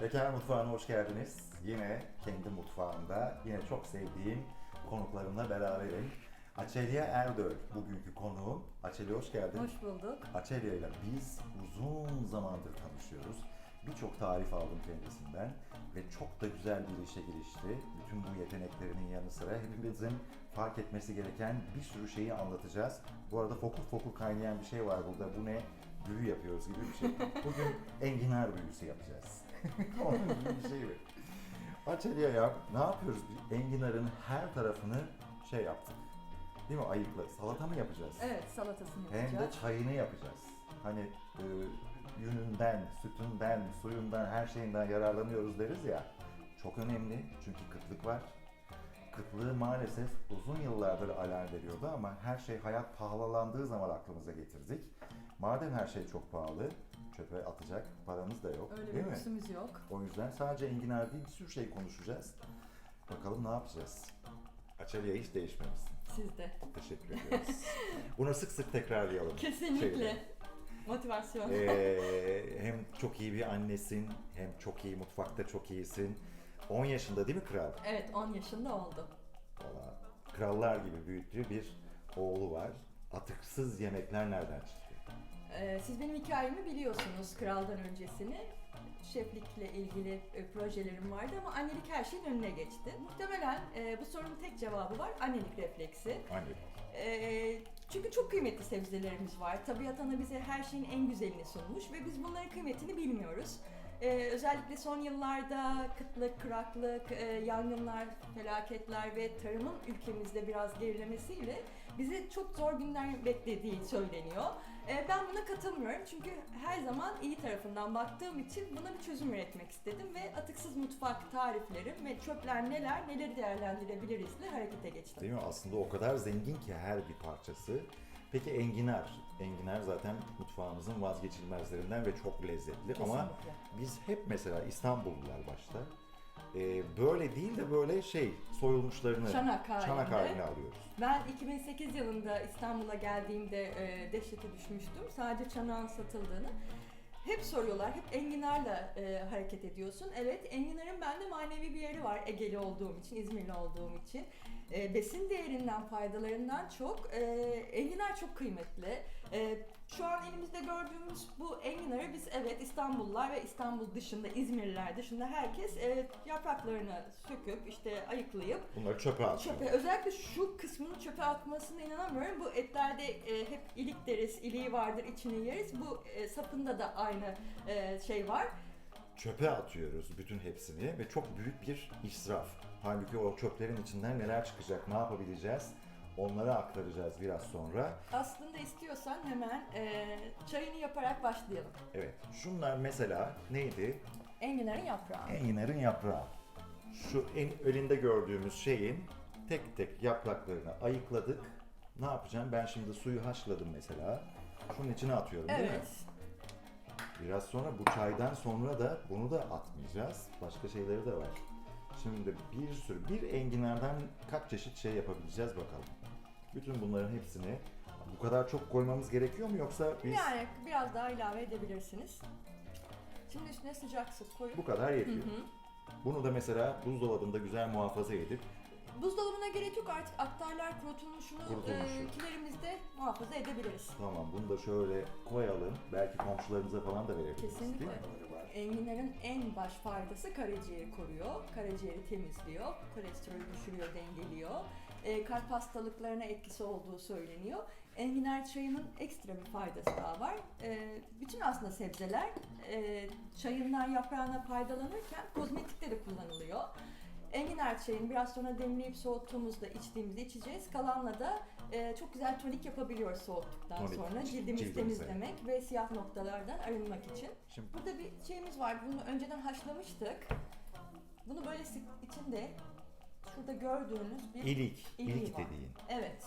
Bekar Mutfağı'na hoş geldiniz. Yine kendi mutfağımda, yine çok sevdiğim konuklarımla beraberim. Açelya Erdöl bugünkü konuğum. Açelya hoş geldin. Hoş bulduk. Açelya ile biz uzun zamandır tanışıyoruz. Birçok tarif aldım kendisinden ve çok da güzel bir işe girişti. Bütün bu yeteneklerinin yanı sıra hepimizin fark etmesi gereken bir sürü şeyi anlatacağız. Bu arada fokur fokur kaynayan bir şey var burada. Bu ne? Büyü yapıyoruz gibi bir şey. Bugün enginar büyüsü yapacağız. Onun gibi bir şey mi? Açelya ya ne yapıyoruz? Bir enginarın her tarafını şey yaptık. Değil mi? Ayıkla. Salata mı yapacağız? Evet salatasını Hem yapacağız. de çayını yapacağız. Hani e, yününden, sütünden, suyundan, her şeyinden yararlanıyoruz deriz ya. Çok önemli çünkü kıtlık var. Kıtlığı maalesef uzun yıllardır alarm veriyordu ama her şey hayat pahalandığı zaman aklımıza getirdik. Madem her şey çok pahalı, çöpe atacak paramız da yok Öyle değil bir mi? lüksümüz yok. O yüzden sadece enginar değil bir sürü şey konuşacağız. Bakalım ne yapacağız? Açelya hiç değişmemişsin. Siz de. Teşekkür ediyoruz. Bunu sık sık tekrarlayalım. Kesinlikle. Şeyde. Motivasyon. Ee, hem çok iyi bir annesin, hem çok iyi mutfakta çok iyisin. 10 yaşında değil mi kral? Evet 10 yaşında oldu. Valla krallar gibi büyüttüğü bir oğlu var. Atıksız yemekler nereden çıktı? Ee, siz benim hikayemi biliyorsunuz kraldan öncesini. Şeflikle ilgili e, projelerim vardı ama annelik her şeyin önüne geçti. Muhtemelen e, bu sorunun tek cevabı var annelik refleksi. Ee, çünkü çok kıymetli sebzelerimiz var. Tabiat ana bize her şeyin en güzelini sunmuş ve biz bunların kıymetini bilmiyoruz. Ee, özellikle son yıllarda kıtlık, kuraklık, e, yangınlar, felaketler ve tarımın ülkemizde biraz gerilemesiyle bizi çok zor günler beklediği söyleniyor. Ee, ben buna katılmıyorum çünkü her zaman iyi tarafından baktığım için buna bir çözüm üretmek istedim ve atıksız mutfak tariflerim ve çöpler neler, neleri değerlendirebilirizle harekete geçtim. Değil mi? Aslında o kadar zengin ki her bir parçası. Peki enginar. Enginar zaten mutfağımızın vazgeçilmezlerinden ve çok lezzetli. Ama Kesinlikle. biz hep mesela İstanbullular başta e, böyle değil de böyle şey soyulmuşlarını Çanak halinde. çanak haline alıyoruz. Ben 2008 yılında İstanbul'a geldiğimde e, dehşete düşmüştüm. Sadece çanağın satıldığını. Hep soruyorlar, hep enginarla e, hareket ediyorsun. Evet, enginarın bende manevi bir yeri var Egeli olduğum için, İzmirli olduğum için. E, besin değerinden, faydalarından çok e, enginar çok kıymetli. E, şu an elimizde gördüğümüz bu enginarı biz evet İstanbullular ve İstanbul dışında, İzmirliler dışında herkes e, yapraklarını söküp işte ayıklayıp Bunları çöpe atıyor. Çöpe, özellikle şu kısmını çöpe atmasına inanamıyorum. Bu etlerde e, hep ilik deriz, iliği vardır, içini yeriz. Bu e, sapında da aynı e, şey var. Çöpe atıyoruz bütün hepsini ve çok büyük bir israf. Halbuki o çöplerin içinden neler çıkacak, ne yapabileceğiz onları aktaracağız biraz sonra. Aslında istiyorsan hemen e, çayını yaparak başlayalım. Evet, şunlar mesela neydi? Enginarın yaprağı. Enginarın yaprağı. Şu en elinde gördüğümüz şeyin tek tek yapraklarını ayıkladık. Ne yapacağım? Ben şimdi suyu haşladım mesela. Şunun içine atıyorum değil mi? Evet. Biraz sonra bu çaydan sonra da bunu da atmayacağız. Başka şeyleri de var. Şimdi bir sürü, bir enginardan kaç çeşit şey yapabileceğiz bakalım. Bütün bunların hepsini bu kadar çok koymamız gerekiyor mu yoksa biz Yani biraz daha ilave edebilirsiniz. Şimdi üstüne sıcak su koyup bu kadar Hı yetiyor? hı. Bunu da mesela buzdolabında güzel muhafaza edip buzdolabına gerek yok artık aktarlar kurutulmuşunu Kurutulmuşu. e, kilerimizde muhafaza edebiliriz. tamam bunu da şöyle koyalım. Belki komşularımıza falan da verebiliriz Kesinlikle. değil mi? Enginarın en baş faydası karaciğeri koruyor. Karaciğeri temizliyor. Kolesterolü düşürüyor, dengeliyor. E, kalp hastalıklarına etkisi olduğu söyleniyor. Enginar çayının ekstra bir faydası daha var. E, bütün aslında sebzeler e, çayından yaprağına faydalanırken kozmetikte de kullanılıyor. Enginar çayını biraz sonra demleyip soğuttuğumuzda içtiğimizde içeceğiz. Kalanla da e, çok güzel tonik yapabiliyoruz soğuttuktan Tonik, sonra. cilt- Cildimizi cildimize. temizlemek ve siyah noktalardan arınmak için. Şimdi Burada bir şeyimiz var. Bunu önceden haşlamıştık. Bunu böyle sık- içinde şurada gördüğünüz bir ilik, iliği ilik var. dediğin. Evet.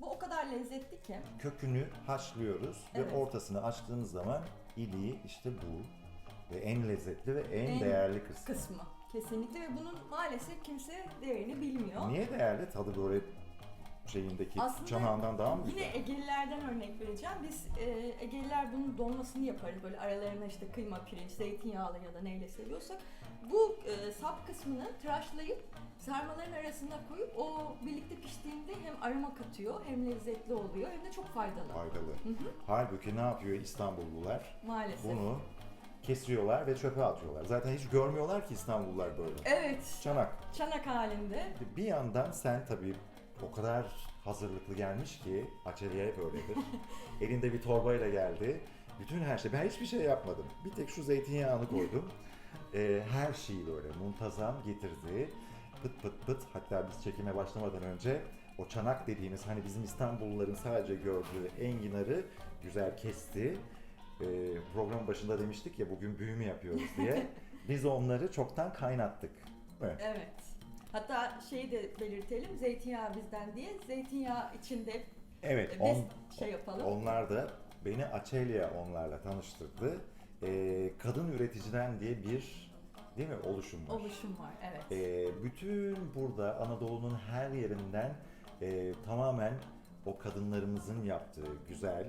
Bu o kadar lezzetli ki. Kökünü haşlıyoruz Evet. ve ortasını açtığınız zaman iliği işte bu. Ve en lezzetli ve en, En değerli kısmı. Kısmı. Kesinlikle ve bunun maalesef kimse değerini bilmiyor. Niye değerli? Tadı böyle şeyindeki Aslında çanağından daha mı güzel? Yine Egelilerden örnek vereceğim. Biz e, Egeliler bunun dolmasını yaparız. Böyle aralarına işte kıyma, pirinç, zeytinyağlı ya da neyle seviyorsak. Bu e, sap kısmını tıraşlayıp sarmaların arasına koyup o birlikte piştiğinde hem aroma katıyor hem lezzetli oluyor hem de çok faydalı. Faydalı. Hı hı, Halbuki ne yapıyor İstanbullular? maalesef. Bunu kesiyorlar ve çöpe atıyorlar. Zaten hiç görmüyorlar ki İstanbullular böyle. Evet, Çanak. çanak halinde. Bir yandan sen tabii o kadar hazırlıklı gelmiş ki Açeliye hep öyledir. Elinde bir torbayla geldi. Bütün her şey. Ben hiçbir şey yapmadım. Bir tek şu zeytinyağını koydum. Ee, her şeyi böyle muntazam getirdi. Pıt pıt pıt. Hatta biz çekime başlamadan önce o çanak dediğimiz hani bizim İstanbulluların sadece gördüğü enginarı güzel kesti. Ee, program başında demiştik ya bugün büyümü yapıyoruz diye. Biz onları çoktan kaynattık. Evet. Evet. Hatta şeyi de belirtelim, zeytinyağı bizden diye. Zeytinyağı içinde Evet, biz on, şey yapalım. onlar da beni Açelya onlarla tanıştırdı. Ee, kadın üreticiden diye bir değil mi oluşum var. Oluşum var, evet. Ee, bütün burada Anadolu'nun her yerinden e, tamamen o kadınlarımızın yaptığı güzel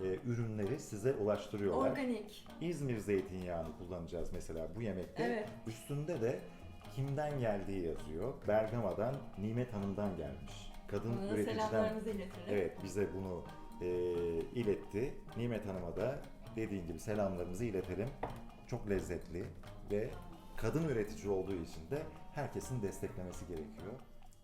e, ürünleri size ulaştırıyorlar. Organik. İzmir zeytinyağını kullanacağız mesela bu yemekte. Evet. Üstünde de kimden geldiği yazıyor. Bergama'dan Nimet Hanım'dan gelmiş. Kadın Ona üreticiden selamlarımızı. Evet bize bunu e, iletti. Nimet Hanım'a da dediğin gibi selamlarımızı iletelim. Çok lezzetli ve kadın üretici olduğu için de herkesin desteklemesi gerekiyor.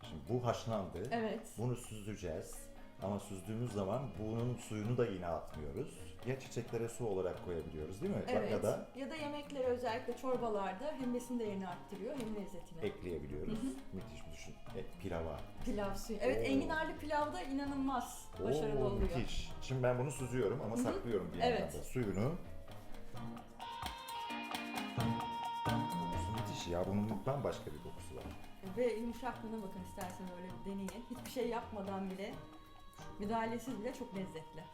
Şimdi bu haşlandı. Evet. Bunu süzeceğiz. Ama süzdüğümüz zaman bunun suyunu da yine atmıyoruz. Ya çiçeklere su olarak koyabiliyoruz değil mi? Evet. Ya da Ya da yemeklere özellikle çorbalarda hem besin değerini arttırıyor hem lezzetini. ekleyebiliyoruz. Müthiş bir düşün. E, pilava. Pilav suyu. Evet, Oo. enginarlı pilavda inanılmaz başarılı Oo, oluyor. müthiş. Şimdi ben bunu süzüyorum ama Hı hı. saklıyorum bir yandan Evet. da suyunu. Kokusu müthiş ya. Bunun bambaşka bir kokusu var. Ve yumuşaklığına bakın isterseniz öyle bir deneyin. Hiçbir şey yapmadan bile, müdahalesiz bile çok lezzetli.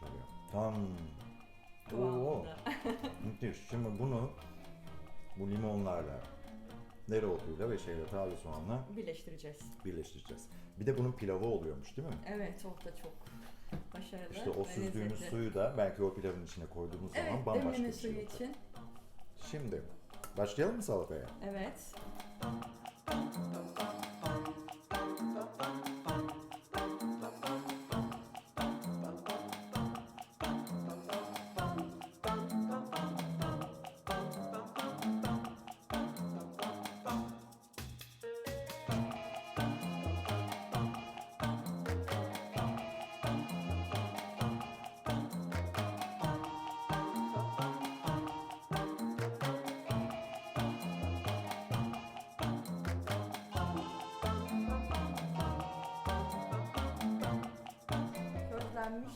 Şöyle. Tam. Oo, Kıvamında. müthiş. Şimdi bunu bu limonlarla, dereotuyla ve şeyle taze soğanla Birleştireceğiz. birleştireceğiz. Bir de bunun pilavı oluyormuş değil mi? Evet, o da çok başarılı İşte o ve süzdüğümüz lezzetli. suyu da belki o pilavın içine koyduğumuz zaman Evet, bambaşka demleme bir şey suyu olacak. için. Şimdi başlayalım mı salataya? Evet. Közlenmiş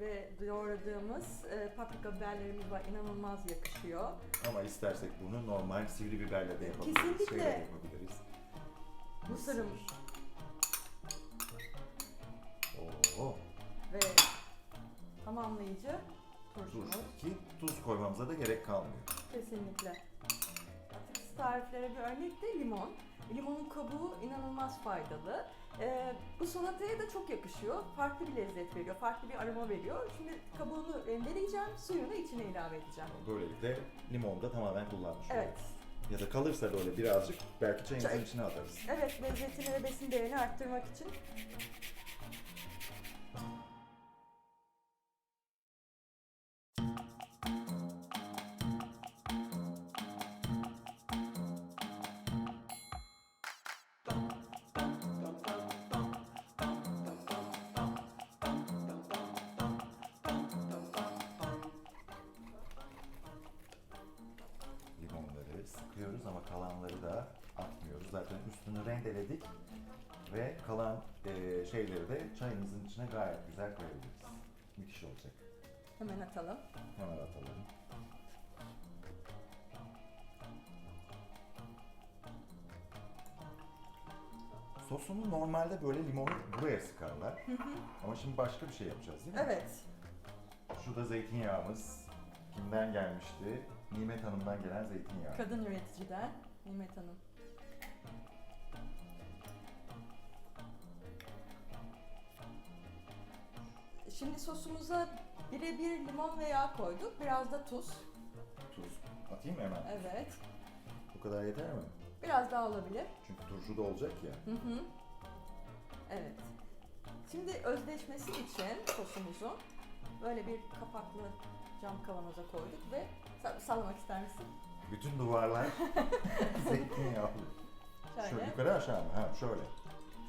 ve doğradığımız e, paprika biberlerimiz var. İnanılmaz yakışıyor. Ama istersek bunu normal sivri biberle de yapabiliriz. Kesinlikle. Şeyle de yapabiliriz. Mısırım Oo, ve tamamlayıcı dur turşumuz. ki tuz koymamıza da gerek kalmıyor. Kesinlikle. Artık tariflere bir örnek de limon. Limonun kabuğu inanılmaz faydalı. Ee, salataya da çok yakışıyor. Farklı bir lezzet veriyor, farklı bir aroma veriyor. Şimdi kabuğunu rendeleyeceğim, suyunu içine ilave edeceğim. Böylelikle limonu da tamamen kullanmış Evet. Ya da kalırsa böyle birazcık belki çayımızın Çay. içine atarız. evet lezzetini ve besin değerini arttırmak için. Sıkıyoruz ama kalanları da atmıyoruz. Zaten üstünü rendeledik ve kalan eee, şeyleri de çayımızın içine gayet güzel koyabiliriz. Müthiş olacak. Hemen atalım. Hemen atalım. Sosunu normalde böyle limonu buraya sıkarlar. Ama şimdi başka bir şey yapacağız değil mi? Evet, Şu da zeytinyağımız. Kimden gelmişti? Nimet Hanım'dan gelen zeytinyağı. Kadın üreticiden Nimet Hanım. Şimdi sosumuza birebir limon ve yağ koyduk. Biraz da tuz. Tuz. Atayım mı hemen? Evet. Bu kadar yeter mi? Biraz daha olabilir. Çünkü turşu da olacak ya. Hı hı. Evet. Şimdi özdeşmesi için sosumuzu böyle bir kapaklı cam kavanoza koyduk ve sallamak ister misin? Bütün duvarlar zeytinyağlı. Şöyle Şöyle, yukarı aşağı mı? Ha şöyle.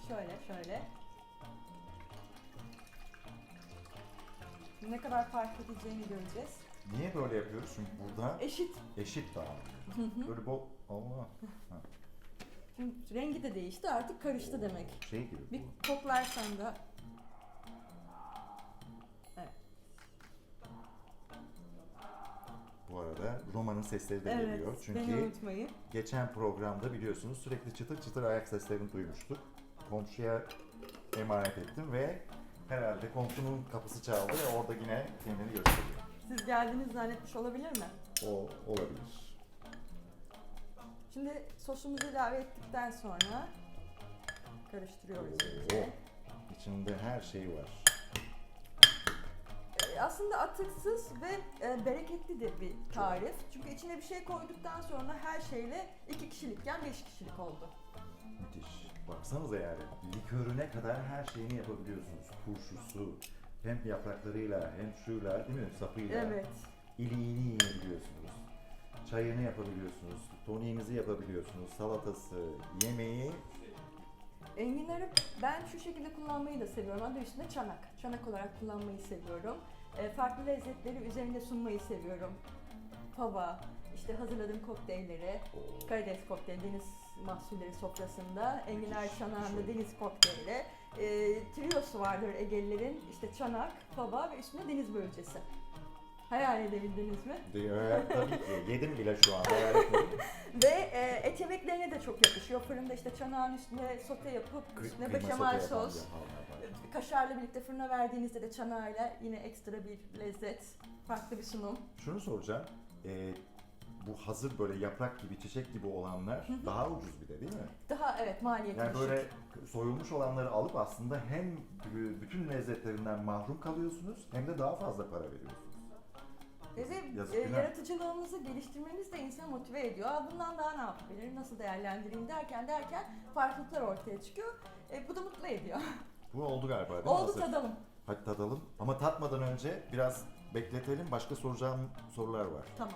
şöyle, şöyle. Ne kadar fark edeceğini göreceğiz. Niye böyle yapıyoruz? Çünkü burada Eşit. eşit hı. Böyle bol... Allah. Şimdi rengi de değişti artık karıştı demek. Şey gibi. Bir koklarsan da Bu arada Roma'nın sesleri de evet, geliyor. Çünkü unutmayın. geçen programda biliyorsunuz sürekli çıtır çıtır ayak seslerini duymuştuk. Komşuya emanet ettim ve herhalde komşunun kapısı çaldı ve orada yine kendini gösteriyor. Siz geldiniz zannetmiş olabilir mi? O olabilir. Şimdi sosumuzu ilave ettikten sonra karıştırıyoruz Oo, içinde her şey var. Aslında atıksız ve e, bereketli de bir tarif. Çünkü içine bir şey koyduktan sonra her şeyle iki kişilikken beş kişilik oldu. Müthiş. Baksanıza yani likörüne kadar her şeyini yapabiliyorsunuz. Turşusu, hem yapraklarıyla hem şuyla değil mi sapıyla. Evet. İliğini yiyebiliyorsunuz. Çayını yapabiliyorsunuz. Toniğinizi yapabiliyorsunuz. Salatası, yemeği. Enginarı ben şu şekilde kullanmayı da seviyorum. Adı üstünde çanak. Çanak olarak kullanmayı seviyorum. E, farklı lezzetleri üzerinde sunmayı seviyorum. Fava, işte hazırladığım kokteylleri, Karadeniz kokteyli, deniz mahsulleri sofrasında, enginar çanağında şöyle. deniz kokteyli, e, triosu vardır Egelilerin, işte çanak, fava ve üstüne deniz bölgesi. Hayal edebildiniz mi? diyor. Tabii ki. Yedim bile şu an. Hayal etmedim. Ve e, et yemeklerine de çok yakışıyor. Fırında işte çanağın üstüne sote yapıp üstüne beşamel sos, var. kaşarla birlikte fırına verdiğinizde de çanağıyla yine ekstra bir lezzet, farklı bir sunum. Şunu soracağım. Ee, bu hazır böyle yaprak gibi, çiçek gibi olanlar Hı hı. daha ucuz bir de değil mi? Daha evet maliyetli Yani düşük. böyle soyulmuş olanları alıp aslında hem bütün lezzetlerinden mahrum kalıyorsunuz hem de daha fazla para veriyorsunuz. Yazık e, günah. yaratıcılığımızı geliştirmemiz de insanı motive ediyor. Aa, bundan daha ne yapabilirim, nasıl değerlendireyim derken derken farklılıklar ortaya çıkıyor. E, bu da mutlu ediyor. Bu oldu galiba değil mi? Oldu Hazır. tadalım. Hadi tadalım. Ama tatmadan önce biraz bekletelim. Başka soracağım sorular var. Tamam.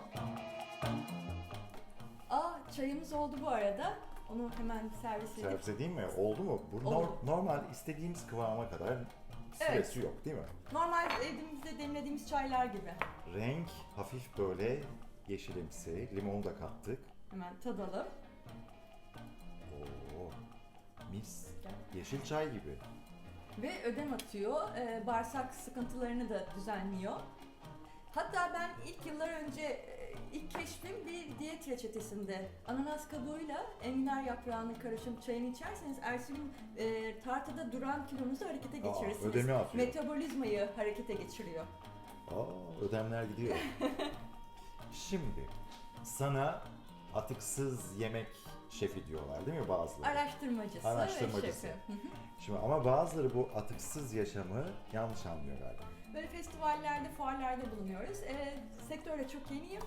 Aa çayımız oldu bu arada. Onu hemen servis edip Servis edeyim mi? Oldu mu? Bu Oldu. nor- normal istediğimiz kıvama kadar stresi yok değil mi? normal evimizde demlediğimiz çaylar gibi. Renk hafif böyle yeşilimsi. Limon da kattık. Hemen tadalım. Oo, mis. Yeşil çay gibi. Ve ödem atıyor. e, bağırsak sıkıntılarını da düzenliyor. Hatta ben ilk yıllar önce ilk keşfim bir diyet reçetesinde ananas kabuğuyla enginar yaprağını karışım çayını içerseniz ertesi gün e, tartıda duran kilonuzu harekete Aa, geçirirsiniz. ödemi atıyor. Metabolizmayı harekete geçiriyor. Aa, ödemler gidiyor. Şimdi sana atıksız yemek şefi diyorlar değil mi bazıları? Araştırmacısı, Araştırmacısı. ve şefi. Hı hı. Şimdi ama bazıları bu atıksız yaşamı yanlış anlıyor galiba. Böyle festivallerde, fuarlarda bulunuyoruz. E, sektörde çok yeniyim.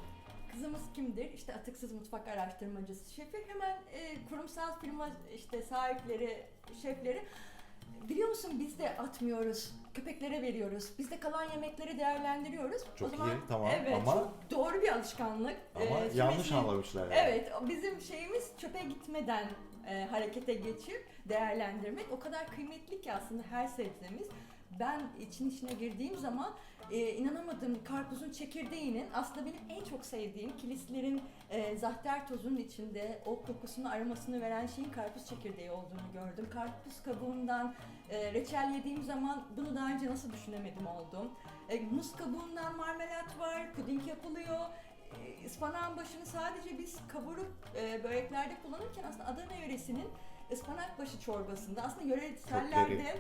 Kızımız kimdir? İşte atıksız mutfak araştırmacısı şefi. Hemen e, kurumsal firma işte sahipleri, şefleri biliyor musun biz de atmıyoruz. Köpeklere veriyoruz. Biz de kalan yemekleri değerlendiriyoruz. Çok o zaman, iyi, tamam evet, ama- çok doğru bir alışkanlık. Ama E, yanlış kümesi- anlamışlar yani. Evet, bizim şeyimiz çöpe gitmeden e, harekete geçip değerlendirmek o kadar kıymetli ki aslında her sebzemiz. Ben için içine girdiğim zaman e, inanamadım karpuzun çekirdeğinin aslında benim en çok sevdiğim kilislerin e, zahter tozunun içinde o kokusunu aromasını veren şeyin karpuz çekirdeği olduğunu gördüm. Karpuz kabuğundan e, reçel yediğim zaman bunu daha önce nasıl düşünemedim oldum. E, muz kabuğundan marmelat var, puding yapılıyor. E, ıspanağın başını sadece biz kavurup e, böreklerde kullanırken aslında Adana yöresinin ıspanak başı çorbasında aslında yöresellerde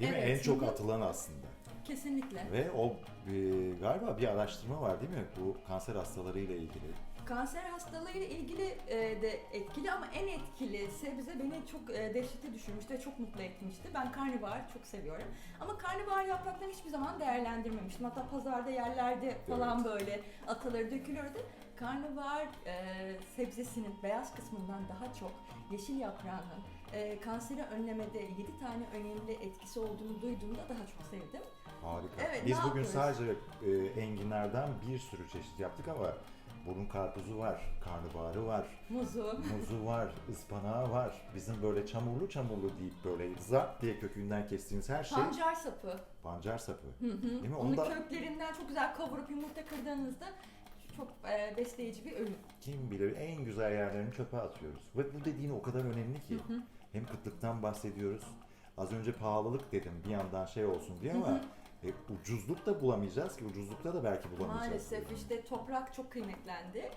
Değil mi? Evet, En çok atılan aslında. kesinlikle. Ve o e, galiba bir araştırma var değil mi? Bu kanser hastalarıyla ilgili. Kanser hastalığıyla ilgili e, de etkili ama en etkili sebze beni çok e, dehşete düşürmüştü ve çok mutlu etmişti. Ben karnabahar çok seviyorum. Ama karnabahar yapraklarını hiçbir zaman değerlendirmemiştim. Hatta pazarda yerlerde falan böyle ataları dökülürdü. Karnabahar e, sebzesinin beyaz kısmından daha çok yeşil yaprağının e, kanseri önlemede 7 tane önemli etkisi olduğunu duyduğumda daha çok sevdim. Harika. Evet, Biz ne bugün yapıyoruz? sadece e, enginardan bir sürü çeşit yaptık ama burun karpuzu var, karnabaharı var, Muzu. muzu var, ıspanağı var. Bizim böyle çamurlu çamurlu deyip böyle zart diye kökünden kestiğimiz her şey Pancar sapı. pancar sapı. Hı hı. Değil mi? Onu Onu da köklerinden çok güzel kavurup yumurta kırdığınızda çok e, besleyici bir ürün. kim bilir en güzel yerlerini çöpe atıyoruz. Ve bu dediğin o kadar önemli ki. Hı hı. Hem kıtlıktan bahsediyoruz. Az önce pahalılık dedim bir yandan şey olsun diye ama e, ucuzluk da bulamayacağız ki ucuzlukta da belki bulamayacağız. Maalesef işte toprak çok kıymetlendi.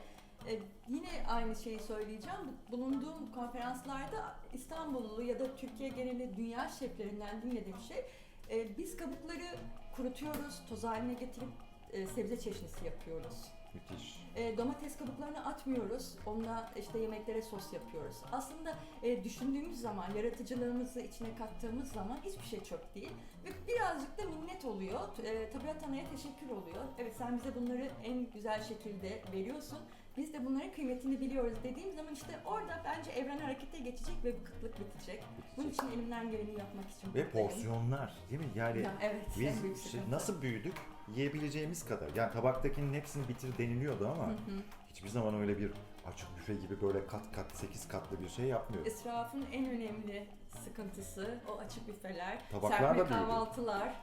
E, yine aynı şeyi söyleyeceğim. Bulunduğum konferanslarda İstanbullu ya da Türkiye geneli dünya şeflerinden dinlediğim şey e, biz kabukları kurutuyoruz, toz haline getirip e, sebze çeşnisi yapıyoruz. Müthiş. E, domates kabuklarını atmıyoruz. Onunla işte yemeklere sos yapıyoruz. Aslında e, düşündüğümüz zaman, yaratıcılığımızı içine kattığımız zaman hiçbir şey çöp değil. Ve birazcık da minnet oluyor. E, tabiat anaya teşekkür oluyor. Evet sen bize bunları en güzel şekilde veriyorsun. Biz de bunların kıymetini biliyoruz dediğim zaman işte orada bence evren harekete geçecek ve bu kıtlık bitecek. Bunun için elimden geleni yapmak için Ve buradayım. porsiyonlar değil mi? Yani Ya, evet, en büyük biz şey- sıkıntı. nasıl büyüdük? Yiyebileceğimiz kadar. Yani tabaktakinin hepsini bitir deniliyordu ama Hı hı. hiçbir zaman öyle bir açık büfe gibi böyle kat kat 8 katlı bir şey yapmıyoruz. İsrafın en önemli sıkıntısı o açık büfeler, Tabaklar serpme da kahvaltılar,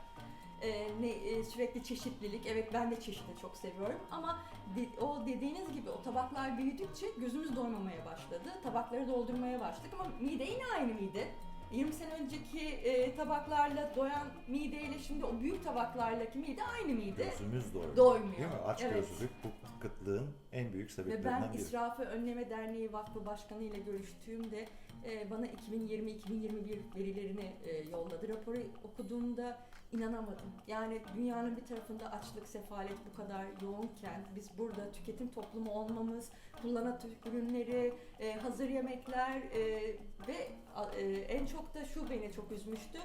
e, ne, e, sürekli çeşitlilik. Evet ben de çeşitli çok seviyorum ama de- o dediğiniz gibi o tabaklar büyüdükçe gözümüz doymamaya başladı. Tabakları doldurmaya başladık ama mide yine aynı mide. 20 sene önceki e, tabaklarla doyan mideyle şimdi o büyük tabaklarlaki mide aynı mide. Gözümüz doymuyor. Doymuyor. Değil mi? Aç Evet. gözlülük bu kıtlığın en büyük Ve sebeplerinden ben biri. İsrafı Önleme Derneği Vakfı Başkanı ile görüştüğümde e, bana 2020-2021 verilerini e, yolladı. Raporu okuduğumda inanamadım. Yani dünyanın bir tarafında açlık, sefalet bu kadar yoğunken biz burada tüketim toplumu olmamız, kullanat ürünleri, e, hazır yemekler e, ve e, en çok da şu beni çok üzmüştü.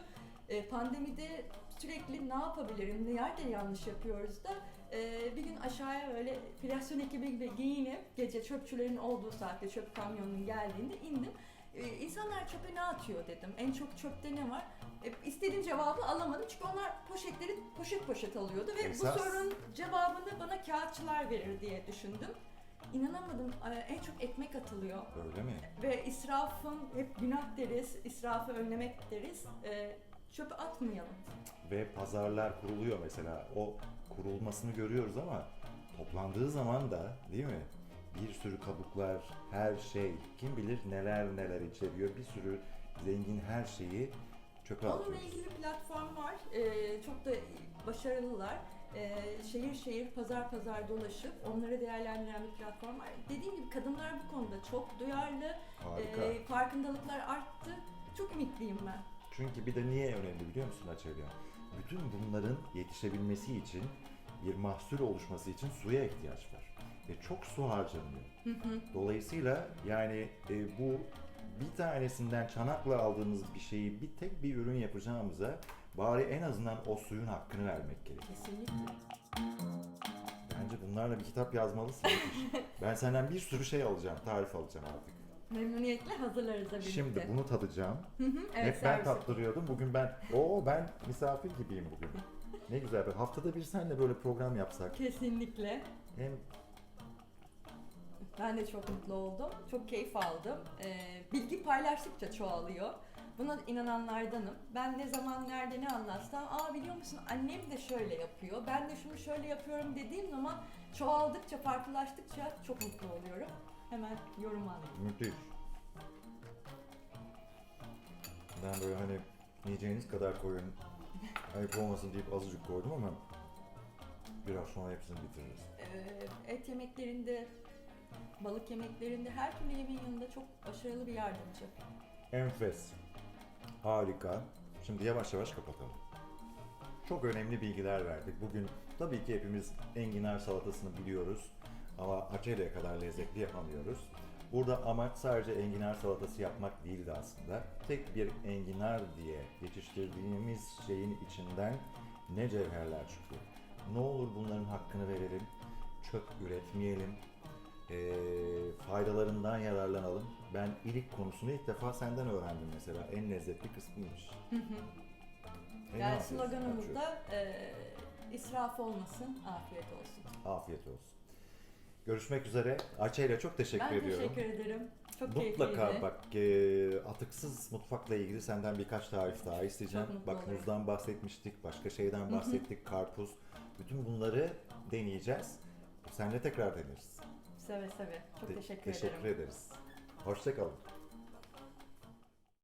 E, pandemide sürekli ne yapabilirim, nerede yanlış yapıyoruz da ee, bir gün aşağıya böyle filyasyon ekibi gibi giyinip gece çöpçülerin olduğu saatte çöp kamyonunun geldiğinde indim. Ee, insanlar çöpe ne atıyor dedim. En çok çöpte ne var? E, istediğim cevabı alamadım çünkü onlar poşetleri poşet poşet alıyordu ve Esas- bu sorunun cevabını bana kağıtçılar verir diye düşündüm. İnanamadım. En çok ekmek atılıyor Öyle mi? ve israfın hep günah deriz, israfı önlemek deriz. Ee, çöpe atmayalım. Ve pazarlar kuruluyor mesela. O kurulmasını görüyoruz ama toplandığı zaman da değil mi? Bir sürü kabuklar, her şey, kim bilir neler neler içeriyor. Bir sürü zengin her şeyi çöpe Onunla atıyoruz. ilgili bir platform var. Ee, çok da başarılılar. Ee, şehir şehir, pazar pazar dolaşıp onları değerlendiren bir platform var. Dediğim gibi kadınlar bu konuda çok duyarlı. Harika. Ee, farkındalıklar arttı. Çok ümitliyim ben. Çünkü bir de niye önemli biliyor musun Açelya? Bütün bunların yetişebilmesi için, bir mahsul oluşması için suya ihtiyaç var. Ve çok su harcanıyor. Hı hı. Dolayısıyla yani e, bu bir tanesinden çanakla aldığımız bir şeyi bir tek bir ürün yapacağımıza bari en azından o suyun hakkını vermek gerekiyor. Kesinlikle. Bence bunlarla bir kitap yazmalısın. Ben senden bir sürü şey alacağım, tarif alacağım artık. Memnuniyetle hazırlarız da birlikte. Şimdi bunu tadacağım. Evet, Hep ben servis tattırıyordum. Bugün ben, o ben misafir gibiyim bugün. Ne güzel. Haftada bir senle böyle program yapsak. Kesinlikle. Hem Ben de çok mutlu oldum. Çok keyif aldım. Ee, bilgi paylaştıkça çoğalıyor. Buna inananlardanım. Ben ne zaman nerede ne anlatsam, aa biliyor musun annem de şöyle yapıyor, ben de şunu şöyle yapıyorum dediğim zaman çoğaldıkça, farklılaştıkça çok mutlu oluyorum. Hemen yorum alayım. müthiş. Ben böyle hani yiyeceğiniz kadar koyun, ayıp olmasın deyip azıcık koydum ama biraz sonra hepsini bitiririz. Ee, et yemeklerinde, balık yemeklerinde her türlü yemeğin yanında çok başarılı bir yardımcı. Enfes. Harika. Şimdi yavaş yavaş kapatalım. Çok önemli bilgiler verdik. Bugün tabii ki hepimiz enginar salatasını biliyoruz. ama acele kadar lezzetli yapamıyoruz. Burada amaç sadece enginar salatası yapmak değildi aslında. Tek bir enginar diye yetiştirdiğimiz şeyin içinden ne cevherler çıkıyor. Ne olur bunların hakkını verelim, çöp üretmeyelim, eee, faydalarından yararlanalım. Ben ilik konusunu ilk defa senden öğrendim mesela. En lezzetli kısmıymış. E, ne Yani yapıyorsun? sloganımız da e, israf olmasın, afiyet olsun. Afiyet olsun. Görüşmek üzere. Ayça çok teşekkür ben ediyorum. teşekkür ederim. Çok Mutlaka keyifliydi. bak e, atıksız mutfakla ilgili senden birkaç tarif daha isteyeceğim. Bak olurum. muzdan bahsetmiştik, başka şeyden bahsettik, karpuz. Bütün bunları deneyeceğiz. Seninle tekrar deneriz. Seve seve. Çok teşekkür, teşekkür ederim. ederiz. Hoşçakalın.